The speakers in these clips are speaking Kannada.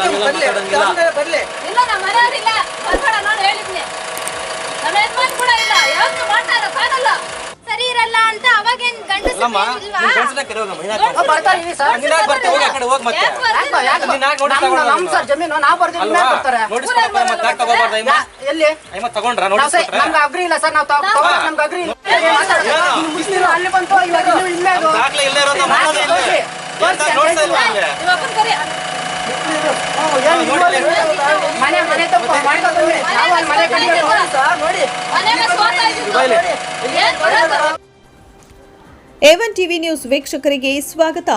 ಬರ್ಲಿ ಇಲ್ಲ ನಮ್ಮ ಮನೆಯವ್ರಿಲ್ಲ ಬರ್ಬೇಡ ನಾನು ಹೇಳಿದ್ನಿ ನಮ್ಮ ಯಜಮಾನ್ ಕೂಡ ಇಲ್ಲ ಕಾಣಲ್ಲ ಸರಿ ಇರಲ್ಲ ಅಂತ ಅವಾಗೇನ್ ಗಂಡಸ ಅಲ್ಲಮ್ಮ ನಿಮ್ ಗಂಡಸನ್ನ ಕರೆ ಹೋಗಮ್ಮ ಇನ್ನ ಆ, ಬರ್ತಾ ಸರ್ ಹೋಗಿ ಆ ಕಡೆ ಹೋಗಿ ಮತ್ತೆ ಯಾಕೆ ಯಾಕೆ ನೀನ್ ಯಾಕೆ ನೋಟಿಸ್ ನಮ್- ತಗೊಂಡ್ರ ನಮ್ ಸರ್ ಜಮೀನು ನಾವ್ ಬರ್ತೀವಿ ಬರ್ತಾರೆ ನೋಡಿ ಮತ್ತೆ ತಗೋಬಾರ್ದ ಎಲ್ಲಿ ತಗೊಂಡ್ರ ನೋಡಿ ಅಗ್ರಿ ಇಲ್ಲ ಸರ್ ನಾವು ನಮಗೆ ಅಗ್ರಿ ಇಲ್ಲ ಅಲ್ಲಿ ಬಂತು ಇವಾಗ ಇನ್ನು ಇಲ್ಲೇ. ದಾಖಲೆ ಇರೋದು ನಮ್ಮ. ಮನೆ ತಪ್ಪು ನೋಡಿ. ಏವನ್ ಟಿವಿ ನ್ಯೂಸ್ ವೀಕ್ಷಕರಿಗೆ ಸ್ವಾಗತ.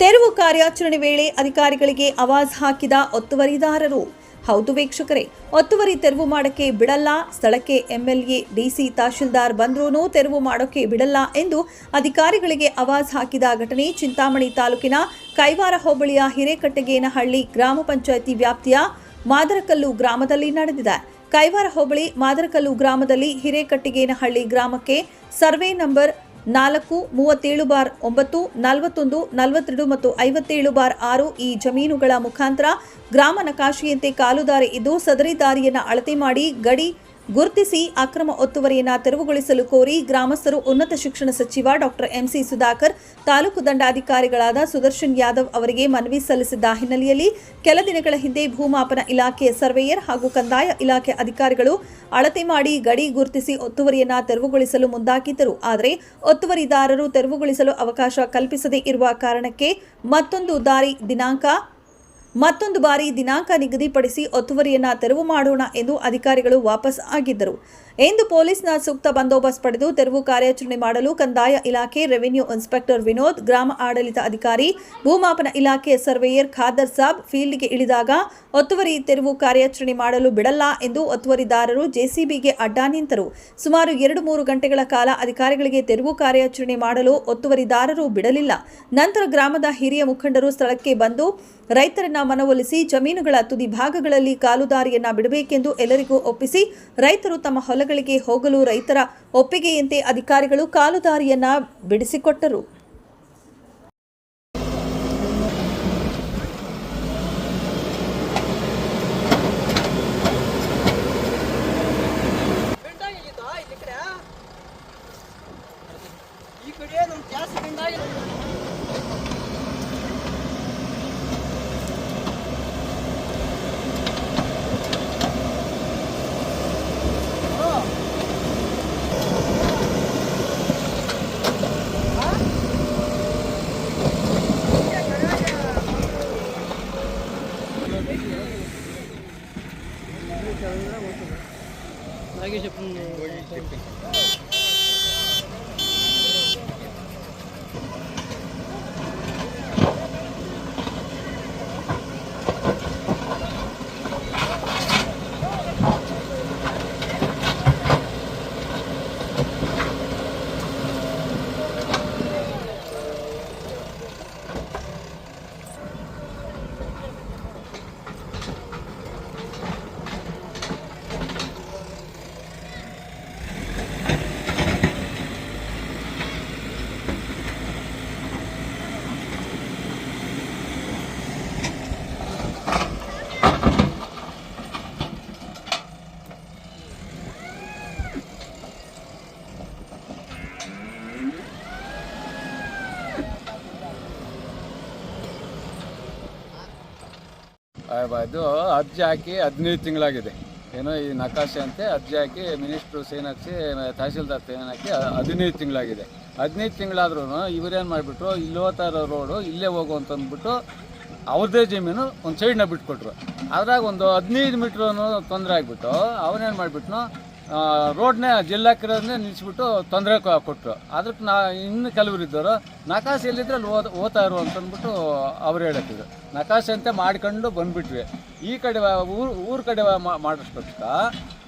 ತೆರವು ಕಾರ್ಯಾಚರಣೆ ವೇಳೆ ಅಧಿಕಾರಿಗಳಿಗೆ ಅವಾಜ್ ಹಾಕಿದ ಒತ್ತುವರಿದಾರರು. ಹೌದು ವೀಕ್ಷಕರೇ, ಒತ್ತುವರಿ ತೆರವು ಮಾಡಕ್ಕೆ ಬಿಡಲ್ಲ, ಸ್ಥಳಕ್ಕೆ ಎಂಎಲ್ಎ, ಡಿಸಿ ತಹಶೀಲ್ದಾರ್ ಬಂದ್ರೂ ತೆರವು ಮಾಡೋಕ್ಕೆ ಬಿಡಲ್ಲ ಎಂದು ಅಧಿಕಾರಿಗಳಿಗೆ ಆವಾಜ್ ಹಾಕಿದ ಘಟನೆ ಚಿಂತಾಮಣಿ ತಾಲೂಕಿನ ಕೈವಾರ ಹೋಬಳಿಯ ಹಿರೇಕಟ್ಟಗೇನಹಳ್ಳಿ ಗ್ರಾಮ ಪಂಚಾಯಿತಿ ವ್ಯಾಪ್ತಿಯ ಮಾದರಕಲ್ಲು ಗ್ರಾಮದಲ್ಲಿ ನಡೆದಿದೆ. ಕೈವಾರ ಹೋಬಳಿ ಮಾದರಕಲ್ಲು ಗ್ರಾಮದಲ್ಲಿ ಹಿರೇಕಟ್ಟಿಗೇನಹಳ್ಳಿ ಗ್ರಾಮಕ್ಕೆ ಸರ್ವೆ ನಂಬರ್ ನಾಲ್ಕು, ಮೂವತ್ತೇಳು ಬಾರ್ ಒಂಬತ್ತು, ನಲವತ್ತೊಂದು, ನಲವತ್ತೆರಡು ಮತ್ತು ಐವತ್ತೇಳು ಬಾರ್ ಆರು ಈ ಜಮೀನುಗಳ ಮುಖಾಂತರ ಗ್ರಾಮ ನಕಾಶೆಯಂತೆ ಕಾಲುದಾರಿ ಇದ್ದು ಸದರಿ ದಾರಿಯನ್ನು ಅಳತೆ ಮಾಡಿ ಗಡಿ ಗುರುತಿಸಿ ಅಕ್ರಮ ಒತ್ತುವರಿಯನ್ನು ತೆರವುಗೊಳಿಸಲು ಕೋರಿ ಗ್ರಾಮಸ್ಥರು ಉನ್ನತ ಶಿಕ್ಷಣ ಸಚಿವ ಡಾಕ್ಟರ್ ಎಂಸಿ ಸುಧಾಕರ್, ತಾಲೂಕು ದಂಡಾಧಿಕಾರಿಗಳಾದ ಸುದರ್ಶನ್ ಯಾದವ್ ಅವರಿಗೆ ಮನವಿ ಸಲ್ಲಿಸಿದ್ದ ಹಿನ್ನೆಲೆಯಲ್ಲಿ ಕೆಲ ದಿನಗಳ ಹಿಂದೆ ಭೂಮಾಪನ ಇಲಾಖೆಯ ಸರ್ವೇಯರ್ ಹಾಗೂ ಕಂದಾಯ ಇಲಾಖೆ ಅಧಿಕಾರಿಗಳು ಅಳತೆ ಮಾಡಿ ಗಡಿ ಗುರುತಿಸಿ ಒತ್ತುವರಿಯನ್ನು ತೆರವುಗೊಳಿಸಲು ಮುಂದಾಗಿದ್ದರು. ಆದರೆ ಒತ್ತುವರಿದಾರರು ತೆರವುಗೊಳಿಸಲು ಅವಕಾಶ ಕಲ್ಪಿಸದೇ ಇರುವ ಕಾರಣಕ್ಕೆ ಮತ್ತೊಂದು ದಾರಿ ದಿನಾಂಕ ಮತ್ತೊಂದು ಬಾರಿ ದಿನಾಂಕ ನಿಗದಿಪಡಿಸಿ ಒತ್ತುವರಿಯನ್ನ ತೆರವು ಮಾಡೋಣ ಎಂದು ಅಧಿಕಾರಿಗಳು ವಾಪಸ್ ಆಗಿದ್ದರು. ಎಂದು ಪೊಲೀಸ್ನ ಸೂಕ್ತ ಬಂದೋಬಸ್ತ್ ಪಡೆದು ತೆರವು ಕಾರ್ಯಾಚರಣೆ ಮಾಡಲು ಕಂದಾಯ ಇಲಾಖೆ ರೆವಿನ್ಯೂ ಇನ್ಸ್ಪೆಕ್ಟರ್ ವಿನೋದ್, ಗ್ರಾಮ ಆಡಳಿತ ಅಧಿಕಾರಿ, ಭೂಮಾಪನ ಇಲಾಖೆ ಸರ್ವೇಯರ್ ಖಾದರ್ ಸಾಬ್ ಫೀಲ್ಡ್ಗೆ ಇಳಿದಾಗ ಒತ್ತುವರಿ ತೆರವು ಕಾರ್ಯಾಚರಣೆ ಮಾಡಲು ಬಿಡಲ್ಲ ಎಂದು ಒತ್ತುವರಿದಾರರು ಜೆಸಿಬಿಗೆ ಅಡ್ಡ ನಿಂತರು. ಸುಮಾರು ಎರಡು ಮೂರು ಗಂಟೆಗಳ ಕಾಲ ಅಧಿಕಾರಿಗಳಿಗೆ ತೆರವು ಕಾರ್ಯಾಚರಣೆ ಮಾಡಲು ಒತ್ತುವರಿದಾರರು ಬಿಡಲಿಲ್ಲ. ನಂತರ ಗ್ರಾಮದ ಹಿರಿಯ ಮುಖಂಡರು ಸ್ಥಳಕ್ಕೆ ಬಂದು ರೈತರನ್ನ ಮನವೊಲಿಸಿ ಜಮೀನುಗಳ ತುದಿ ಭಾಗಗಳಲ್ಲಿ ಕಾಲುದಾರಿಯನ್ನ ಬಿಡಬೇಕೆಂದು ಎಲ್ಲರಿಗೂ ಒಪ್ಪಿಸಿ ರೈತರು ತಮ್ಮ ಹೊಲಗಳಿಗೆ ಹೋಗಲು ರೈತರ ಒಪ್ಪಿಗೆಯಂತೆ ಅಧಿಕಾರಿಗಳು ಕಾಲುದಾರಿಯನ್ನ ಬಿಡಿಸಿಕೊಟ್ಟರು. 여기 제품. 여기 제품. ಇದು ಅರ್ಜಿ ಹಾಕಿ ಹದಿನೈದು ತಿಂಗಳಾಗಿದೆ. ಏನೋ ಈ ನಕಾಶೆ ಅಂತೆ, ಅರ್ಜಿ ಹಾಕಿ ಮಿನಿಸ್ಟ್ರು ಸೈನ್ ಹಾಕಿಸಿ ತಹಸೀಲ್ದಾರ್ ಸೈನ್ ಹಾಕಿ ಹದಿನೈದು ತಿಂಗಳಾಗಿದೆ. ಹದಿನೈದು ತಿಂಗಳಾದ್ರೂ ಇವರೇನು ಮಾಡಿಬಿಟ್ರು ಇಲ್ಲಿ ಹೋಗ್ತಾ ಇರೋ ರೋಡು, ಇಲ್ಲೇ ಹೋಗು ಅಂತಂದ್ಬಿಟ್ಟು ಅವ್ರದ್ದೇ ಜಮೀನು ಒಂದು ಸೈಡ್ನ ಬಿಟ್ಕೊಟ್ರು. ಅದ್ರಾಗ ಒಂದು ಹದಿನೈದು ಮೀಟ್ರ್ ತೊಂದರೆ ಆಗಿಬಿಟ್ಟು ಅವನೇನು ಮಾಡಿಬಿಟ್ನು ರೋಡ್ನೇ ಜಿಲ್ಲಾಕಿರೋದನ್ನೇ ನಿಲ್ಲಿಸ್ಬಿಟ್ಟು ತೊಂದರೆ ಕೊಟ್ಟರು ಅದಕ್ಕೆ ನಾ ಇನ್ನು ಕೆಲವರು ಇದ್ದವರು ನಕಾಸೆ ಎಲ್ಲಿದ್ರೆ ಅಲ್ಲಿ ಓದ್ ಓದ್ತಾ ಇರು ಅಂತಂದ್ಬಿಟ್ಟು ಅವ್ರು ಹೇಳತ್ತಿದ್ರು. ನಕಾಸೆ ಅಂತ ಮಾಡ್ಕೊಂಡು ಬಂದುಬಿಟ್ವಿ. ಈ ಕಡೆ ಊರು ಊರ ಕಡೆ ಮಾಡಿಸ್ಬೇಕ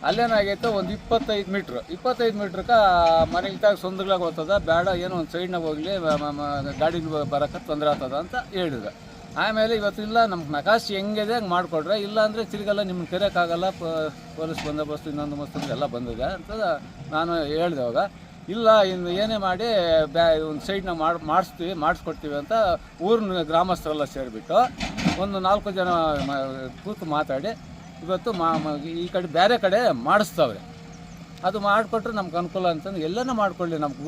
ಅಲ್ಲೇನಾಗೈತೆ ಒಂದು ಇಪ್ಪತ್ತೈದು ಮೀಟ್ರ್. ಇಪ್ಪತ್ತೈದು ಮೀಟ್ರಕ್ಕೆ ಮನೆಗೆ ತಾಗ ಸಂದುಗಳಾಗ ಹೋಗ್ತದ, ಬೇಡ, ಏನೋ ಒಂದು ಸೈಡ್ನಾಗ ಹೋಗಲಿ ಗಾಡಿ ಬರೋಕ್ಕೆ ತೊಂದರೆ ಆಗ್ತದ ಅಂತ ಹೇಳಿದ್ರು. ಆಮೇಲೆ ಇವತ್ತು ಇಲ್ಲ ನಮ್ಗೆ ನಕಾಶೆ ಹೆಂಗಿದೆ ಹಂಗೆ ಮಾಡಿಕೊಡ್ರೆ ಇಲ್ಲ ಅಂದರೆ ತಿರ್ಗಲ್ಲ ನಿಮ್ಗೆ ಕರೆಯೋಕ್ಕಾಗಲ್ಲ ಪೊಲೀಸ್ ಬಂದೋಬಸ್ತು, ಇನ್ನೊಂದು ಮಸ್ತು ಎಲ್ಲ ಬಂದಿದೆ ಅಂತ ನಾನು ಹೇಳಿದೆ ಅವಾಗ. ಇಲ್ಲ, ಇನ್ನು ಏನೇ ಮಾಡಿ ಬ್ಯಾ, ಒಂದು ಸೈಡ್ನ ಮಾಡಿ, ಮಾಡಿಸ್ತೀವಿ, ಮಾಡಿಸ್ಕೊಡ್ತೀವಿ ಅಂತ ಊರಿನ ಗ್ರಾಮಸ್ಥರೆಲ್ಲ ಸೇರಿಬಿಟ್ಟು ಒಂದು ನಾಲ್ಕು ಜನ ಕೂತು ಮಾತಾಡಿ, ಇವತ್ತು ಮಾ ಈ ಕಡೆ ಬೇರೆ ಕಡೆ ಮಾಡಿಸ್ತವ್ರೆ. ಅದು ಮಾಡಿಕೊಟ್ರೆ ನಮ್ಗೆ ಅನುಕೂಲ ಅಂತಂದು ಎಲ್ಲನೂ ಮಾಡಿಕೊಳ್ಳಿ, ನಮ್ಗೆ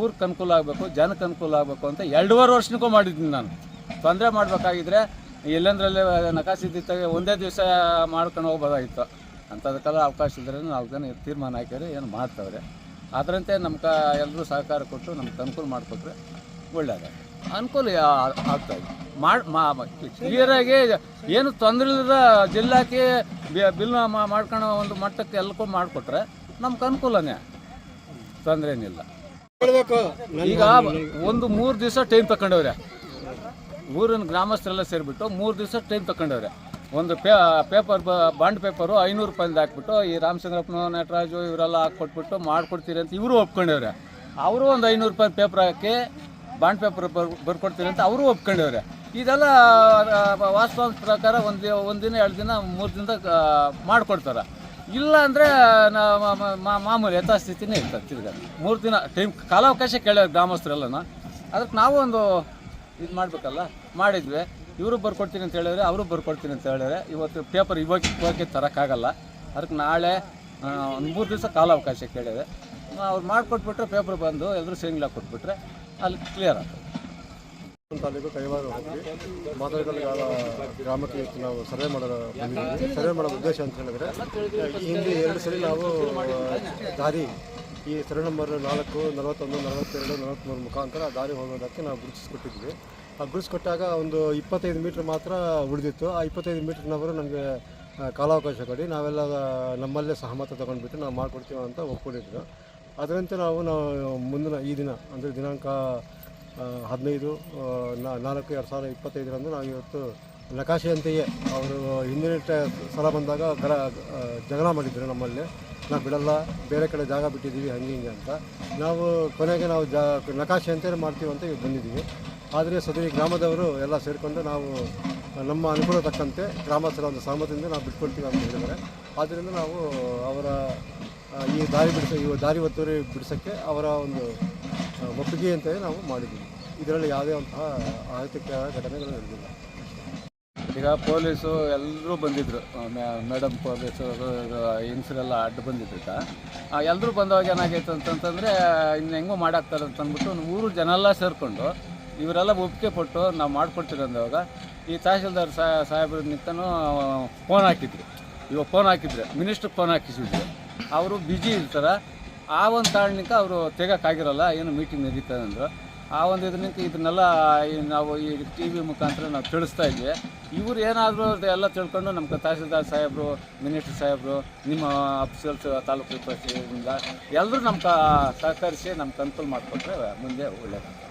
ಊರಿಗೆ ಅನುಕೂಲ ಆಗಬೇಕು ಜನಕ್ಕೆ ಅನುಕೂಲ ಆಗಬೇಕು ಅಂತ ಎರಡೂವರೆ ವರ್ಷನಿಗೂ ಮಾಡಿದ್ದೀನಿ ನಾನು. ತೊಂದರೆ ಮಾಡಬೇಕಾಗಿದ್ರೆ ಎಲ್ಲಂದ್ರಲ್ಲೇ ನಕಾಸಿದ್ದಿತ್ತಾಗೆ ಒಂದೇ ದಿವಸ ಮಾಡ್ಕೊಂಡು ಹೋಗ್ಬೋದಾಗಿತ್ತು. ಅಂಥದಕ್ಕೆಲ್ಲ ಅವಕಾಶ ಇದ್ರೆ ನಾವು ಜನ ತೀರ್ಮಾನ ಹಾಕಿದ್ರೆ ಏನು ಮಾಡ್ತಾವ್ರೆ. ಅದರಂತೆ ನಮ್ಗೆ ಎಲ್ಲರೂ ಸಹಕಾರ ಕೊಟ್ಟು ನಮ್ಗೆ ಅನುಕೂಲ ಮಾಡಿಕೊಟ್ರೆ ಒಳ್ಳೆಯದ ಅನುಕೂಲ ಯಾ- ಆಗ್ತಾ ಇದೆ. ಮಾಡಿ ಕ್ಲಿಯರಾಗಿ ಏನು ತೊಂದರೆ ಇಲ್ಲದ ಜಿಲ್ಲಾಕಿ ಬಿಲ್ ಮಾ- ಮಾಡ್ಕೊಳೋ ಒಂದು ಮಟ್ಟಕ್ಕೆ ಎಲ್ಲಕ್ಕೂ ಮಾಡಿಕೊಟ್ರೆ ನಮ್ಗೆ ಅನುಕೂಲನೇ. ತೊಂದರೆ ಏನಿಲ್ಲ ಈಗ ಒಂದು ಮೂರು ದಿವಸ ಟೈಮ್ ತಗೊಂಡವ್ರೆ ಊರಿನ ಗ್ರಾಮಸ್ಥರೆಲ್ಲ ಸೇರಿಬಿಟ್ಟು ಮೂರು ದಿವಸ ಟೈಮ್ ತಗೊಂಡವ್ರೆ ಒಂದು ಪೇ ಪೇಪರ್ ಬಾಂಡ್ ಪೇಪರು ಐನೂರು ರೂಪಾಯಿಂದ ಹಾಕ್ಬಿಟ್ಟು ಈ ರಾಮಚಂದ್ರಪ್ಪನ ನಟರಾಜು ಇವರೆಲ್ಲ ಹಾಕ್ಕೊಟ್ಬಿಟ್ಟು ಮಾಡಿಕೊಡ್ತೀರಿ ಅಂತ ಇವರು ಒಪ್ಕೊಂಡವ್ರೆ. ಅವರು ಒಂದು ಐನೂರು ರೂಪಾಯಿ ಪೇಪರ್ ಹಾಕಿ ಬಾಂಡ್ ಪೇಪರ್ ಬರ್ ಬರ್ಕೊಡ್ತೀರಿ ಅಂತ ಅವರು ಒಪ್ಕೊಂಡವ್ರೆ. ಇದೆಲ್ಲ ವಾಸ್ತವ ವಾಸ್ತವಾಂಶ ಪ್ರಕಾರ ಒಂದು ಒಂದು ದಿನ, ಎರಡು ದಿನ, ಮೂರು ದಿನದ ಮಾಡಿಕೊಡ್ತಾರೆ. ಇಲ್ಲ ಅಂದರೆ ಮಾಮೂಲಿ ಯಥಾಸ್ಥಿತಿನೇ ಇರ್ತದೆ ತಿರ್ಗಾ. ಮೂರು ದಿನ ಟೈಮ್ ಕಾಲಾವಕಾಶ ಕೇಳ್ಯಾರ ಗ್ರಾಮಸ್ಥರೆಲ್ಲನ. ಅದಕ್ಕೆ ನಾವು ಒಂದು ಇದು ಮಾಡಬೇಕಲ್ಲ? ಮಾಡಿದ್ವಿ. ಇವರು ಬರ್ಕೊಡ್ತೀನಿ ಅಂತ ಹೇಳಿದ್ರೆ ಅವರು ಬರ್ಕೊಡ್ತೀನಿ ಅಂತ ಹೇಳಿದ್ರೆ ಇವತ್ತು ಪೇಪರ್ ಇವಾಗ ಇವಾಗೆ ತರೋಕ್ಕಾಗಲ್ಲ. ಅದಕ್ಕೆ ನಾಳೆ ಒಂದು ಮೂರು ದಿವಸ ಕಾಲಾವಕಾಶ ಕೇಳಿದೆ. ಅವ್ರು ಮಾಡಿಕೊಟ್ಬಿಟ್ರೆ ಪೇಪರ್ ಬಂದು ಎಲ್ಲರೂ ಸೇಂಗ್ಲ ಕೊಟ್ಬಿಟ್ರೆ ಅಲ್ಲಿ ಕ್ಲಿಯರ್ ಆಗ್ತದೆ. ತಾಲೂಕು ಕೈವಾರ ಮಾದರಿಗಳ ಗ್ರಾಮಕ್ಕೆ ನಾವು ಸರ್ವೆ ಮಾಡೋ ಸರ್ವೆ ಮಾಡೋ ಉದ್ದೇಶ ಅಂತ ಹೇಳಿದ್ರೆ ಹಿಂದೆ ಎರಡು ಸರಿ ನಾವು ದಾರಿ ಈ ಸೆರೆ ನಂಬರ್ ನಾಲ್ಕು, ನಲವತ್ತೊಂದು, ನಲವತ್ತೆರಡು ನಲವತ್ತ್ಮೂರು ಮುಖಾಂತರ ದಾರಿ ಹೋಗೋದಕ್ಕೆ ನಾವು ಗುರುತಿಸ್ಕೊಟ್ಟಿದ್ವಿ. ಆ ಗುರುತಿಸ್ಕೊಟ್ಟಾಗ ಒಂದು ಇಪ್ಪತ್ತೈದು ಮೀಟ್ರ್ ಮಾತ್ರ ಉಳಿದಿತ್ತು. ಆ ಇಪ್ಪತ್ತೈದು ಮೀಟ್ರ್ನವರು ನಮಗೆ ಕಾಲಾವಕಾಶ ಕೊಡಿ. ನಾವೆಲ್ಲ ನಮ್ಮಲ್ಲೇ ಸಹಮತ ತೊಗೊಂಡ್ಬಿಟ್ಟು ನಾವು ಮಾಡಿಕೊಡ್ತೀವಿ ಅಂತ ಒಪ್ಕೊಂಡಿದ್ರು. ಅದರಂತೆ ನಾವು ನಾವು ಮುಂದಿನ ಈ ದಿನ, ಅಂದರೆ ದಿನಾಂಕ ಹದಿನೈದು ನಾಲ್ಕು, ಎರಡು ಸಾವಿರದ ಇಪ್ಪತ್ತೈದರಂದು ನಾವು ಇವತ್ತು ನಕಾಶೆಯಂತೆಯೇ ಅವರು ಹಿಂದಿನ ಸಲ ಬಂದಾಗ ಗರ ಜಗಳ ಮಾಡಿದ್ರು ನಮ್ಮಲ್ಲಿ. ನಾವು ಬಿಡಲ್ಲ, ಬೇರೆ ಕಡೆ ಜಾಗ ಬಿಟ್ಟಿದ್ದೀವಿ, ಹಂಗೆ ಹಿಂಗೆ ಅಂತ. ನಾವು ಕೊನೆಗೆ ನಾವು ಜಾ, ನಕಾಶೆ ಅಂತೇಳಿ ಮಾಡ್ತೀವಿ ಅಂತ ಇವಾಗ ಬಂದಿದ್ದೀವಿ. ಆದರೆ ಸದರಿ ಗ್ರಾಮದವರು ಎಲ್ಲ ಸೇರಿಕೊಂಡು ನಾವು, ನಮ್ಮ ಅನುಕೂಲ ತಕ್ಕಂತೆ ಗ್ರಾಮಸ್ಥರ ಒಂದು ಸಹಮತದಿಂದ ನಾವು ಬಿಟ್ಕೊಳ್ತೀವಿ ಅಂತ ಹೇಳಿದ್ದಾರೆ. ಆದ್ದರಿಂದ ನಾವು ಅವರ, ಈ ದಾರಿ ಬಿಡಿಸ, ಈ ದಾರಿ ಒತ್ತುವರಿ ಬಿಡಿಸೋಕ್ಕೆ ಅವರ ಒಂದು, ಒಪ್ಪಿಗೆ ಅಂತೇಳಿ ನಾವು ಮಾಡಿದ್ದೀವಿ. ಇದರಲ್ಲಿ ಯಾವುದೇ ಅಂತಹ ಆರ್ಥಿಕ ಘಟನೆಗಳು ನಡೆದಿಲ್ಲ. ಈಗ ಪೊಲೀಸು ಎಲ್ಲರೂ ಬಂದಿದ್ರು. ಮೇಡಮ್ ಪೊಲೀಸು ಹೆಂಗಸರೆಲ್ಲ ಅಡ್ಡ ಬಂದಿದ್ದ ಎಲ್ಲರೂ ಬಂದವಾಗ ಏನಾಗೈತೆ ಅಂತಂತಂದರೆ, ಇನ್ನು ಹೆಂಗೋ ಮಾಡಾಕ್ತಾರೆ ಅಂತ ಅಂದ್ಬಿಟ್ಟು ಊರು ಜನ ಎಲ್ಲ ಸೇರಿಕೊಂಡು ಇವರೆಲ್ಲ ಒಪ್ಪಿಗೆ ಕೊಟ್ಟು ನಾವು ಮಾಡಿಕೊಡ್ತೀವಿ ಅಂದವಾಗ ಈ ತಹಶೀಲ್ದಾರ್ ಸಾಹೇಬ್ರ ನಿಂತನೂ ಫೋನ್ ಹಾಕಿದ್ರು. ಇವಾಗ ಫೋನ್ ಹಾಕಿದ್ರೆ ಮಿನಿಸ್ಟ್ರಿಗೆ ಫೋನ್ ಹಾಕಿಸಿದ್ರು. ಅವರು ಬ್ಯುಸಿ ಇರ್ತಾರೆ. ಆ ಒಂದು ಕಾರಣಕ್ಕೆ ಅವರು ತೆಗೋಕ್ಕಾಗಿರಲ್ಲ ಏನು ಮೀಟಿಂಗ್ ನಡೀತದೆ ಅಂದರು. ಆ ಒಂದು ಇದಕ್ಕೆ ಇದನ್ನೆಲ್ಲ ನಾವು ಈ ಟಿ ವಿ ಮುಖಾಂತರ ನಾವು ತಿಳಿಸ್ತಾ ಇದ್ವಿ. ಇವರು ಏನಾದರೂ ಎಲ್ಲ ತಿಳ್ಕೊಂಡು ನಮ್ಮ ತಹಸೀಲ್ದಾರ್ ಸಾಹೇಬರು, ಮಿನಿಸ್ಟರ್ ಸಾಹೇಬರು, ನಿಮ್ಮ ಆಫೀಸಲ್ಸ್ ತಾಲೂಕು ಪ್ರತಿನಿಧಿಯಿಂದ ಎಲ್ಲರೂ ನಮ್ಮ ಸಹಕರಿಸಿ ನಮ್ಗೆ ಅನುಕೂಲ ಮಾಡಿಕೊಟ್ರೆ ಮುಂದೆ ಒಳ್ಳೆಯದು